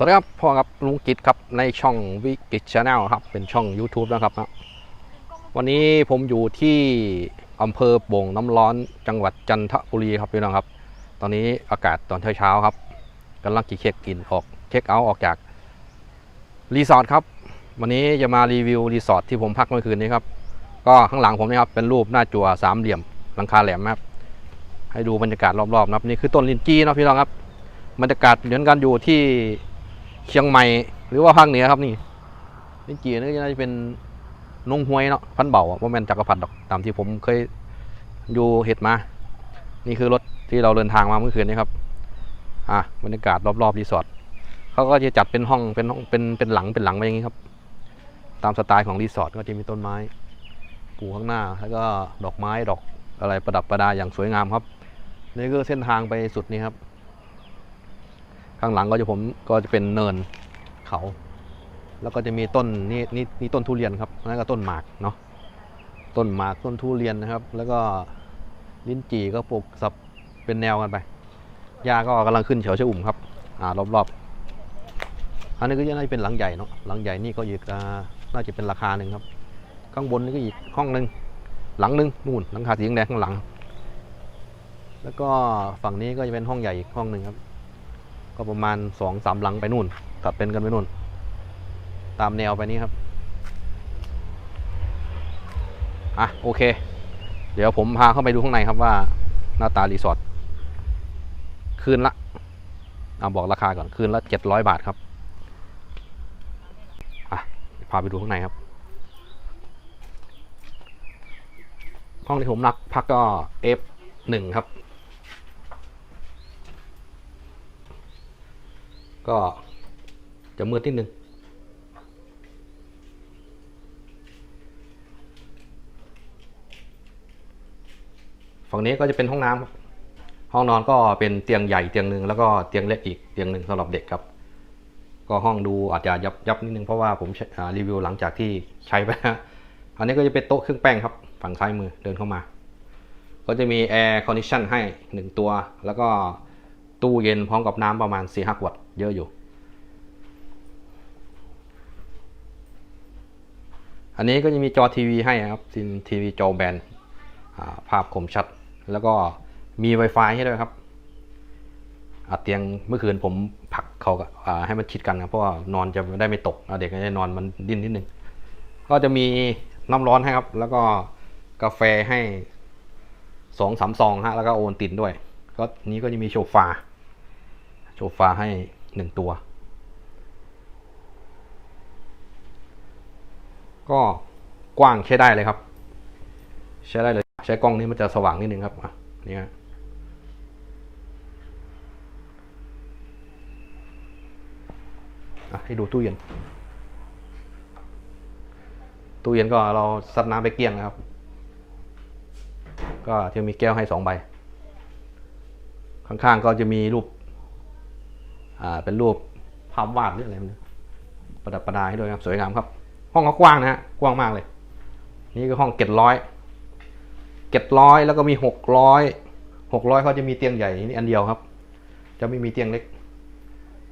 สวัสดีครับพ่อครับลุงกิจครับในช่องวิกิจชาแนลครับเป็นช่อง YouTube นะครับนะวันนี้ผมอยู่ที่อำเภอโป่งน้ำร้อนจังหวัดจันทบุรีครับพี่น้องครับ ตอนนี้อากาศตอนเช้าๆครับกำลังกี่เช็คอินออกเช็คเอาท์ออกจากรีสอร์ทครับ วันนี้จะมารีวิวรีสอร์ทที่ผมพักเมื่อคืนนี้ครับ ก็ข้างหลังผมนี่ครับเป็นรูปหน้าจั่วสามเหลี่ยมหลังคาแหลมครับให้ดูบรรยากาศรอบๆนะครับนี่คือต้นลินจี้นะพี่น้องครับบรรยากาศเหมือนกันอยู่ที่ เชียงใหม่หรือว่าภาคเหนือครับนี่ลินจีนี่น่าจะเป็นนงหวยเนาะพันเบาอะว่าแมนจักรพรรดิดอกตามที่ผมเคยอยู่เห็ดมา นี่คือรถที่เราเดินทางมาเมื่อคืนนี้ครับอะบรรยากาศรอบๆรีสอร์ทเขาก็จะจัดเป็นห้องเป็นห้องเป็นเป็นหลังเป็นหลังไปอย่างนี้ครับ ตามสไตล์ของรีสอร์ทก็จะมีต้นไม้ปลูกข้างหน้า แล้วก็ดอกไม้ดอกอะไรประดับประดาอย่างสวยงามครับนี่คือเส้นทางไปสุดนี้ครับ ข้างหลังก็จะผมก็จะเป็นเนินเขา แล้วก็จะมีต้นนี่นี่นี่ต้นทุเรียนครับนั่นก็ต้นหมากเนาะต้นหมากต้นทุเรียนนะครับ แล้วก็ลิ้นจี่ก็ปลูกสับเป็นแนวกันไปหญ้าก็กำลังขึ้นเฉียวชอุ่มครับอ่ารอบๆอันนี้ก็จะน่าจะเป็นหลังใหญ่เนาะหลังใหญ่นี่ก็อีกน่าจะเป็นราคาหนึ่งครับ ข้างบนนี่ก็อีกห้องหนึ่งหลังหนึ่งนู่นหลังคาสีแดงข้างหลัง แล้วก็ฝั่งนี้ก็จะเป็นห้องใหญ่อีกห้องหนึ่งครับ ก็ประมาณสองสามหลังไปนู่นตัดเป็นกันไปนู่น ตามแนวไปนี้ครับ อะโอเค เดี๋ยวผมพาเข้าไปดูข้างในครับว่าหน้าตารีสอร์ทคืนละเอาบอกราคาก่อนคืนละเจ็ดร้อยบาทครับ อะพาไปดูข้างในครับ ห้องที่ผมนักพักก็ F1 ครับ ก็จะมืดนิดนึงฝั่งนี้ก็จะเป็นห้องน้ำครับห้องนอนก็เป็นเตียงใหญ่เตียงหนึ่งแล้วก็เตียงเล็กอีกเตียงหนึ่งสำหรับเด็กครับ ก็ห้องดูอาจจะยับยับนิดนึงเพราะว่าผมรีวิวหลังจากที่ใช้ไปนะอันนี้ก็จะเป็นโต๊ะเครื่องแป้งครับ ฝั่งซ้ายมือเดินเข้ามา ก็จะมีแอร์คอนดิชันให้หนึ่งตัว แล้วก็ ตู้เย็นพร้อมกับน้ำประมาณ4ี่ห้าขวดเยอะอยู่ อันนี้ก็จะมีจอทีวีให้ครับซินทีวีจอแบนภาพคมชัด แล้วก็มี Wi-Fi ให้ด้วยครับเตียงเมื่อคืนผมผักเขากับอ่าให้มันชิดกันนะเพราะว่านอนจะได้ไม่ตกเด็กก็จะนอนมันดิ้นนิดนึงก็จะมีน้ำร้อนให้ครับ แล้วก็กาแฟให้สองสามซองฮะแล้วก็โอนตินด้วย ก็นี้ก็จะมีโซฟา โซฟาให้หนึ่งตัว ก็กว้างใช้ได้เลยครับ ใช้ได้เลยใช้กล้องนี้มันจะสว่างนิดนึงครับอะนี่ฮะให้ดูตู้เย็น ตู้เย็นก็เราซัดน้ำไปเกลี้ยงนะครับ ก็จะมีแก้วให้สองใบ ข้างๆก็จะมีรูป เป็นรูปภาพวาดหรืออะไรมันประดับประดาให้ด้วยครับสวยงามครับ ห้องก็กว้างนะฮะกว้างมากเลย นี่ก็ห้องเก็ดร้อยเก็ดร้อยแล้วก็มีหกร้อยหกร้อยเขาจะมีเตียงใหญ่นี่อันเดียวครับ จะไม่มีเตียงเล็ก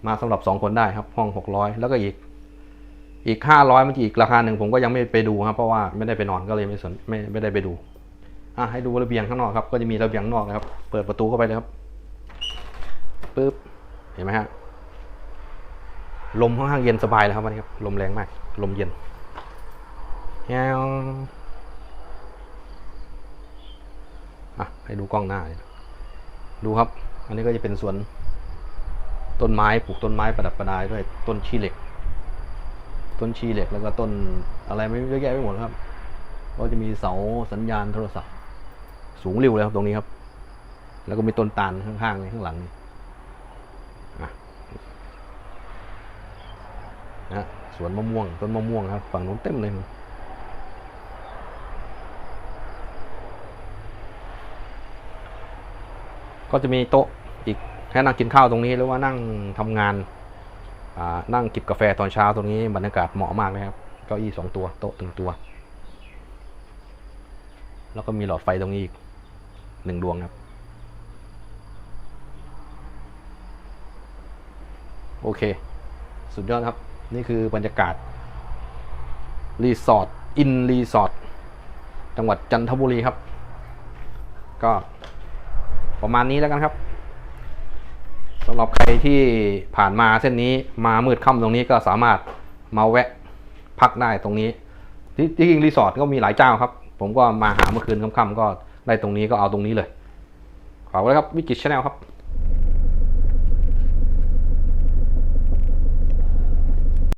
มาสำหรับสองคนได้ครับ ห้องหกร้อยแล้วก็อีก อีกห้าร้อยมันจะอีกราคาหนึ่งผมก็ยังไม่ไปดูครับเพราะว่าไม่ได้ไปนอนก็เลยไม่สนไม่ไม่ได้ไปดูอะให้ดูระเบียงข้างนอกครับ ก็จะมีระเบียงนอกนะครับ เปิดประตูเข้าไปเลยครับปึ๊บ เห็นไหมฮะลมค่อนข้างเย็นสบายเลยครับวันนี้ครับลมแรงมาก ลมเย็นแง้วอะให้ดูกล้องหน้า ดูครับ อันนี้ก็จะเป็นสวนต้นไม้ปลูกต้นไม้ประดับประดาด้วยต้นชีเหล็ก ต้นชีเหล็กแล้วก็ต้นอะไรไม่เยอะแยะไปหมดครับก็จะมีเสาสัญญาณโทรศัพท์ สูงริ้วเลยครับตรงนี้ครับ แล้วก็มีต้นตาลข้างๆในข้างหลังนี่อะ นะสวนมะม่วงต้นมะม่วงครับฝั่งนู้นเต็มเลยก็จะมีโต๊ะอีกให้นั่งกินข้าวตรงนี้หรือว่านั่งทำงานนั่งจิบกาแฟตอนเช้าตรงนี้บรรยากาศเหมาะมากเลยครับเก้าอี้สองตัวโต๊ะหนึ่งตัว แล้วก็มีหลอดไฟตรงนี้อีกหนึ่งดวงครับ โอเค สุดยอดครับ นี่คือบรรยากาศ รีสอร์ทอินรีสอร์ทจังหวัดจันทบุรีครับ ก็ประมาณนี้แล้วกันครับสำหรับใครที่ผ่านมาเส้นนี้มามืดค่ำตรงนี้ก็สามารถมาแวะพักได้ตรงนี้ที่จริงรีสอร์ทก็มีหลายเจ้าครับ ผมก็มาหาเมื่อคืนค่ำๆก็ได้ตรงนี้ก็เอาตรงนี้เลยขอบคุณครับวิกิตชแนลครับ